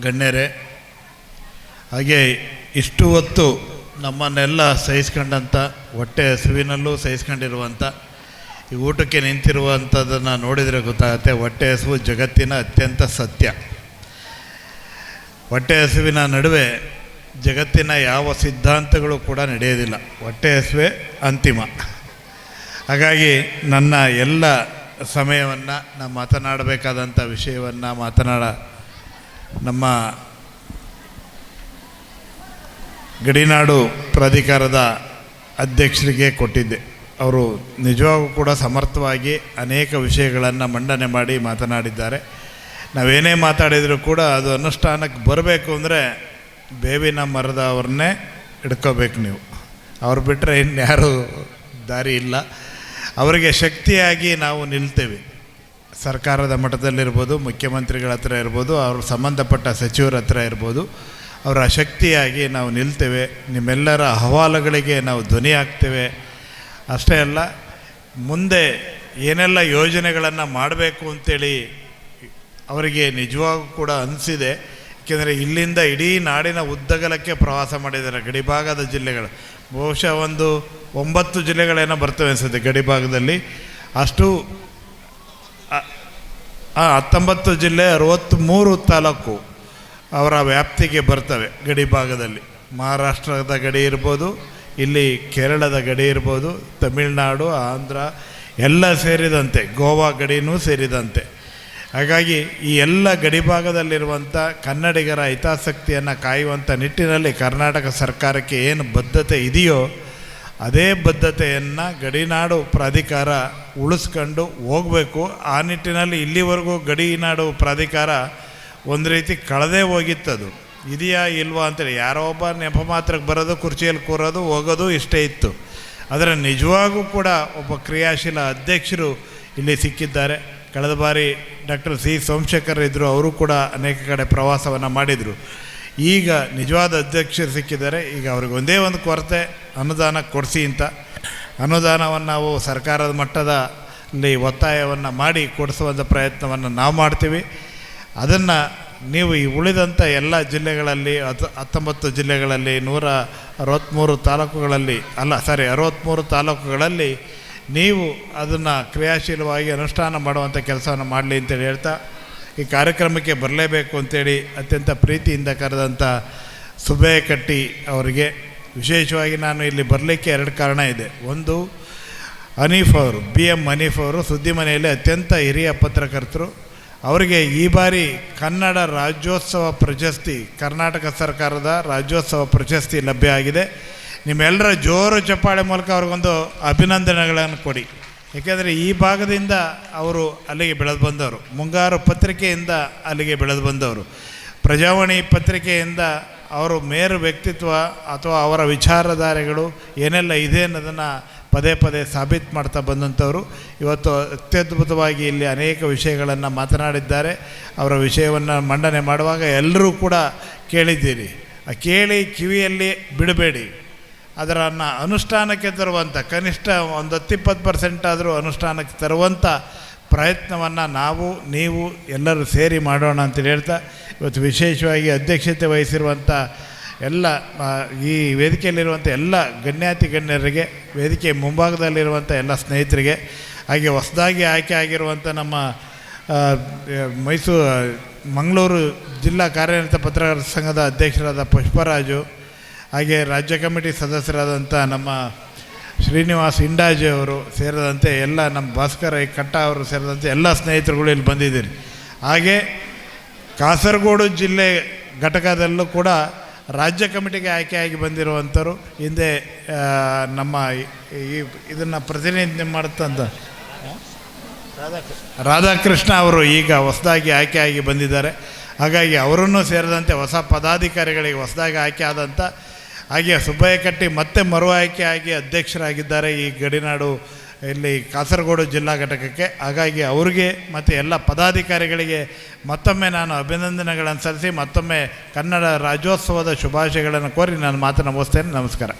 ಗಣ್ಯರೇ, ಹಾಗೆ ಇಷ್ಟು ಹೊತ್ತು ನಮ್ಮನ್ನೆಲ್ಲ ಸಹಿಸ್ಕೊಂಡಂಥ, ಹೊಟ್ಟೆ ಹಸುವಿನಲ್ಲೂ ಸಹಿಸ್ಕೊಂಡಿರುವಂಥ, ಈ ಊಟಕ್ಕೆ ನಿಂತಿರುವಂಥದ್ದನ್ನು ನೋಡಿದರೆ ಗೊತ್ತಾಗುತ್ತೆ, ಹೊಟ್ಟೆ ಹಸುವು ಜಗತ್ತಿನ ಅತ್ಯಂತ ಸತ್ಯ. ಹೊಟ್ಟೆ ಹಸುವಿನ ನಡುವೆ ಜಗತ್ತಿನ ಯಾವ ಸಿದ್ಧಾಂತಗಳು ಕೂಡ ನಡೆಯೋದಿಲ್ಲ. ಹೊಟ್ಟೆ ಹಸುವೆ ಅಂತಿಮ. ಹಾಗಾಗಿ ನನ್ನ ಎಲ್ಲ ಸಮಯವನ್ನು ನಾನು ಮಾತನಾಡಬೇಕಾದಂಥ ವಿಷಯವನ್ನು ಮಾತನಾಡ ನಮ್ಮ ಗಡಿನಾಡು ಪ್ರಾಧಿಕಾರದ ಅಧ್ಯಕ್ಷರಿಗೆ ಕೊಟ್ಟಿದ್ದೆ. ಅವರು ನಿಜವಾಗೂ ಕೂಡ ಸಮರ್ಥವಾಗಿ ಅನೇಕ ವಿಷಯಗಳನ್ನು ಮಂಡನೆ ಮಾಡಿ ಮಾತನಾಡಿದ್ದಾರೆ. ನಾವೇನೇ ಮಾತಾಡಿದರೂ ಕೂಡ ಅದು ಅನುಷ್ಠಾನಕ್ಕೆ ಬರಬೇಕು ಅಂದರೆ ಬೇವಿನ ಮರದ ಅವ್ರನ್ನೇ ಹಿಡ್ಕೋಬೇಕು ನೀವು. ಅವ್ರು ಬಿಟ್ಟರೆ ಇನ್ಯಾರು ದಾರಿ ಇಲ್ಲ. ಅವರಿಗೆ ಶಕ್ತಿಯಾಗಿ ನಾವು ನಿಲ್ತೇವೆ. ಸರ್ಕಾರದ ಮಟ್ಟದಲ್ಲಿರ್ಬೋದು, ಮುಖ್ಯಮಂತ್ರಿಗಳ ಹತ್ರ ಇರ್ಬೋದು, ಅವ್ರ ಸಂಬಂಧಪಟ್ಟ ಸಚಿವರ ಹತ್ರ ಇರ್ಬೋದು, ಅವರ ಶಕ್ತಿಯಾಗಿ ನಾವು ನಿಲ್ತೇವೆ, ನಿಮ್ಮೆಲ್ಲರ ಅಹವಾಲುಗಳಿಗೆ ನಾವು ಧ್ವನಿ ಆಗ್ತೇವೆ ಅಷ್ಟೇ ಅಲ್ಲ, ಮುಂದೆ ಏನೆಲ್ಲ ಯೋಜನೆಗಳನ್ನು ಮಾಡಬೇಕು ಅಂತೇಳಿ ಅವರಿಗೆ ನಿಜವಾಗೂ ಕೂಡ ಅನಿಸಿದೆ. ಏಕೆಂದರೆ ಇಲ್ಲಿಂದ ಇಡೀ ನಾಡಿನ ಉದ್ದಗಲಕ್ಕೆ ಪ್ರವಾಸ ಮಾಡಿದ್ದಾರೆ ಗಡಿಭಾಗದ ಜಿಲ್ಲೆಗಳು. ಬಹುಶಃ ಒಂದು ಒಂಬತ್ತು ಜಿಲ್ಲೆಗಳೇನೋ ಬರ್ತವೆ ಅನಿಸುತ್ತೆ ಗಡಿಭಾಗದಲ್ಲಿ. ಅಷ್ಟು ಆ ಹತ್ತೊಂಬತ್ತು ಜಿಲ್ಲೆ ಅರವತ್ತ್ಮೂರು ತಾಲೂಕು ಅವರ ವ್ಯಾಪ್ತಿಗೆ ಬರ್ತವೆ ಗಡಿ ಭಾಗದಲ್ಲಿ. ಮಹಾರಾಷ್ಟ್ರದ ಗಡಿ ಇರ್ಬೋದು, ಇಲ್ಲಿ ಕೇರಳದ ಗಡಿ ಇರ್ಬೋದು, ತಮಿಳುನಾಡು, ಆಂಧ್ರ ಎಲ್ಲ ಸೇರಿದಂತೆ, ಗೋವಾ ಗಡಿನೂ ಸೇರಿದಂತೆ. ಹಾಗಾಗಿ ಈ ಎಲ್ಲ ಗಡಿಭಾಗದಲ್ಲಿರುವಂಥ ಕನ್ನಡಿಗರ ಹಿತಾಸಕ್ತಿಯನ್ನು ಕಾಯುವಂಥ ನಿಟ್ಟಿನಲ್ಲಿ ಕರ್ನಾಟಕ ಸರ್ಕಾರಕ್ಕೆ ಏನು ಬದ್ಧತೆ ಇದೆಯೋ, ಅದೇ ಬದ್ಧತೆಯನ್ನು ಗಡಿನಾಡು ಪ್ರಾಧಿಕಾರ ಉಳಿಸ್ಕೊಂಡು ಹೋಗಬೇಕು. ಆ ನಿಟ್ಟಿನಲ್ಲಿ ಇಲ್ಲಿವರೆಗೂ ಗಡಿನಾಡು ಪ್ರಾಧಿಕಾರ ಒಂದು ರೀತಿ ಕಳೆದೇ ಹೋಗಿತ್ತದು ಇದೆಯಾ ಇಲ್ವಾ ಅಂತೇಳಿ ಯಾರೋ ಒಬ್ಬ ನೆಪ ಮಾತ್ರಕ್ಕೆ ಬರೋದು, ಕುರ್ಚಿಯಲ್ಲಿ ಕೂರೋದು, ಹೋಗೋದು ಇಷ್ಟೇ ಇತ್ತು. ಆದರೆ ನಿಜವಾಗೂ ಕೂಡ ಒಬ್ಬ ಕ್ರಿಯಾಶೀಲ ಅಧ್ಯಕ್ಷರು ಇಲ್ಲಿ ಸಿಕ್ಕಿದ್ದಾರೆ. ಕಳೆದ ಬಾರಿ ಡಾಕ್ಟರ್ ಸಿ ಸೋಮಶೇಖರ್ ಇದ್ದರು ಅವರು ಕೂಡ ಅನೇಕ ಕಡೆ ಪ್ರವಾಸವನ್ನು ಮಾಡಿದರು. ಈಗ ನಿಜವಾದ ಅಧ್ಯಕ್ಷರು ಸಿಕ್ಕಿದ್ದಾರೆ. ಈಗ ಅವ್ರಿಗೆ ಒಂದೇ ಒಂದು ಕೊರತೆ ಅನುದಾನ ಕೊಡಿಸಿ ಅಂತ. ಅನುದಾನವನ್ನು ನಾವು ಸರ್ಕಾರದ ಮಟ್ಟದಲ್ಲಿ ಒತ್ತಾಯವನ್ನು ಮಾಡಿ ಕೊಡಿಸುವಂಥ ಪ್ರಯತ್ನವನ್ನು ನಾವು ಮಾಡ್ತೀವಿ. ಅದನ್ನು ನೀವು ಈ ಉಳಿದಂಥ ಎಲ್ಲ ಜಿಲ್ಲೆಗಳಲ್ಲಿ ಹತ್ತು ಹತ್ತೊಂಬತ್ತು ಜಿಲ್ಲೆಗಳಲ್ಲಿ, ನೂರ ಅರವತ್ತ್ಮೂರು ತಾಲೂಕುಗಳಲ್ಲಿ, ಅಲ್ಲ ಸಾರಿ ಅರವತ್ತ್ಮೂರು ತಾಲೂಕುಗಳಲ್ಲಿ ನೀವು ಅದನ್ನು ಕ್ರಿಯಾಶೀಲವಾಗಿ ಅನುಷ್ಠಾನ ಮಾಡುವಂಥ ಕೆಲಸವನ್ನು ಮಾಡಲಿ ಅಂತೇಳಿ ಹೇಳ್ತಾ, ಈ ಕಾರ್ಯಕ್ರಮಕ್ಕೆ ಬರಲೇಬೇಕು ಅಂತೇಳಿ ಅತ್ಯಂತ ಪ್ರೀತಿಯಿಂದ ಕರೆದಂಥ ಸುಬೇ ಕಟ್ಟಿ ಅವರಿಗೆ ವಿಶೇಷವಾಗಿ ನಾನು ಇಲ್ಲಿ ಬರಲಿಕ್ಕೆ ಎರಡು ಕಾರಣ ಇದೆ. ಒಂದು, ಹನೀಫ್ ಅವರು ಬಿ ಎಂ ಹನೀಫ್ ಅವರು ಸುದ್ದಿ ಮನೆಯಲ್ಲಿ ಅತ್ಯಂತ ಹಿರಿಯ ಪತ್ರಕರ್ತರು. ಅವರಿಗೆ ಈ ಬಾರಿ ಕನ್ನಡ ರಾಜ್ಯೋತ್ಸವ ಪ್ರಶಸ್ತಿ, ಕರ್ನಾಟಕ ಸರ್ಕಾರದ ರಾಜ್ಯೋತ್ಸವ ಪ್ರಶಸ್ತಿ ಲಭ್ಯ ಆಗಿದೆ. ನಿಮ್ಮೆಲ್ಲರ ಜೋರು ಚಪ್ಪಾಳೆ ಮೂಲಕ ಅವ್ರಿಗೊಂದು ಅಭಿನಂದನೆಗಳನ್ನು ಕೊಡಿ. ಏಕೆಂದರೆ ಈ ಭಾಗದಿಂದ ಅವರು ಅಲ್ಲಿಗೆ ಬೆಳೆದು ಬಂದವರು. ಮುಂಗಾರು ಪತ್ರಿಕೆಯಿಂದ ಅಲ್ಲಿಗೆ ಬೆಳೆದು ಬಂದವರು. ಪ್ರಜಾವಾಣಿ ಪತ್ರಿಕೆಯಿಂದ ಅವರು ಮೇರು ವ್ಯಕ್ತಿತ್ವ ಅಥವಾ ಅವರ ವಿಚಾರಧಾರೆಗಳು ಏನೆಲ್ಲ ಇದೆ ಅನ್ನೋದನ್ನು ಪದೇ ಪದೇ ಸಾಬೀತು ಮಾಡ್ತಾ ಬಂದಂಥವರು. ಇವತ್ತು ಅತ್ಯದ್ಭುತವಾಗಿ ಇಲ್ಲಿ ಅನೇಕ ವಿಷಯಗಳನ್ನು ಮಾತನಾಡಿದ್ದಾರೆ. ಅವರ ವಿಷಯವನ್ನು ಮಂಡನೆ ಮಾಡುವಾಗ ಎಲ್ಲರೂ ಕೂಡ ಕೇಳಿದ್ದೀರಿ. ಆ ಕೇಳಿ ಕಿವಿಯಲ್ಲಿ ಬಿಡಬೇಡಿ. ಅದರನ್ನು ಅನುಷ್ಠಾನಕ್ಕೆ ತರುವಂಥ ಕನಿಷ್ಠ ಒಂದು ಹತ್ತಿಪ್ಪತ್ತು ಪರ್ಸೆಂಟ್ ಆದರೂ ಅನುಷ್ಠಾನಕ್ಕೆ ತರುವಂಥ ಪ್ರಯತ್ನವನ್ನು ನಾವು, ನೀವು ಎಲ್ಲರೂ ಸೇರಿ ಮಾಡೋಣ ಅಂತೇಳಿ ಹೇಳ್ತಾ, ಇವತ್ತು ವಿಶೇಷವಾಗಿ ಅಧ್ಯಕ್ಷತೆ ವಹಿಸಿರುವಂಥ ಎಲ್ಲ ಈ ವೇದಿಕೆಯಲ್ಲಿರುವಂಥ ಎಲ್ಲ ಗಣ್ಯಾತಿ ಗಣ್ಯರಿಗೆ, ವೇದಿಕೆ ಮುಂಭಾಗದಲ್ಲಿರುವಂಥ ಎಲ್ಲ ಸ್ನೇಹಿತರಿಗೆ, ಹಾಗೆ ಹೊಸದಾಗಿ ಆಯ್ಕೆ ಆಗಿರುವಂಥ ನಮ್ಮ ಮೈಸೂರು ಮಂಗಳೂರು ಜಿಲ್ಲಾ ಕಾರ್ಯನಿರತ ಪತ್ರಕರ್ತರ ಸಂಘದ ಅಧ್ಯಕ್ಷರಾದ ಪುಷ್ಪರಾಜು, ಹಾಗೆ ರಾಜ್ಯ ಕಮಿಟಿ ಸದಸ್ಯರಾದಂಥ ನಮ್ಮ ಶ್ರೀನಿವಾಸ್ ಇಂಡಾಜಿ ಅವರು ಸೇರಿದಂತೆ ಎಲ್ಲ ನಮ್ಮ ಭಾಸ್ಕರ ಕಟ್ಟ ಅವರು ಸೇರಿದಂತೆ ಎಲ್ಲ ಸ್ನೇಹಿತರುಗಳು ಇಲ್ಲಿ ಬಂದಿದ್ದೀರಿ. ಹಾಗೆ ಕಾಸರಗೋಡು ಜಿಲ್ಲೆ ಘಟಕದಲ್ಲೂ ಕೂಡ ರಾಜ್ಯ ಕಮಿಟಿಗೆ ಆಯ್ಕೆಯಾಗಿ ಬಂದಿರುವಂಥವರು, ಹಿಂದೆ ನಮ್ಮ ಈ ಇದನ್ನು ಪ್ರತಿನಿಧಿ ಮಾಡ್ತಂಥ ರಾಧಾಕೃಷ್ಣ ಅವರು ಈಗ ಹೊಸದಾಗಿ ಆಯ್ಕೆಯಾಗಿ ಬಂದಿದ್ದಾರೆ. ಹಾಗಾಗಿ ಅವರನ್ನು ಸೇರಿದಂತೆ ಹೊಸ ಪದಾಧಿಕಾರಿಗಳಿಗೆ ಹೊಸದಾಗಿ ಆಯ್ಕೆ ಆದಂಥ ಹಾಗೆ ಸುಬ್ಬಯ್ಯ ಕಟ್ಟಿ ಮತ್ತೆ ಮರು ಆಯ್ಕೆ ಆಗಿ ಅಧ್ಯಕ್ಷರಾಗಿದ್ದಾರೆ ಈ ಗಡಿನಾಡು, ಇಲ್ಲಿ ಕಾಸರಗೋಡು ಜಿಲ್ಲಾ ಘಟಕಕ್ಕೆ. ಹಾಗಾಗಿ ಅವರಿಗೆ ಮತ್ತು ಎಲ್ಲ ಪದಾಧಿಕಾರಿಗಳಿಗೆ ಮತ್ತೊಮ್ಮೆ ನಾನು ಅಭಿನಂದನೆಗಳನ್ನು ಸಲ್ಲಿಸಿ ಮತ್ತೊಮ್ಮೆ ಕನ್ನಡ ರಾಜ್ಯೋತ್ಸವದ ಶುಭಾಶಯಗಳನ್ನು ಕೋರಿ ನಾನು ಮಾತನ್ನು ಮುಗಿಸ್ತೇನೆ. ನಮಸ್ಕಾರ.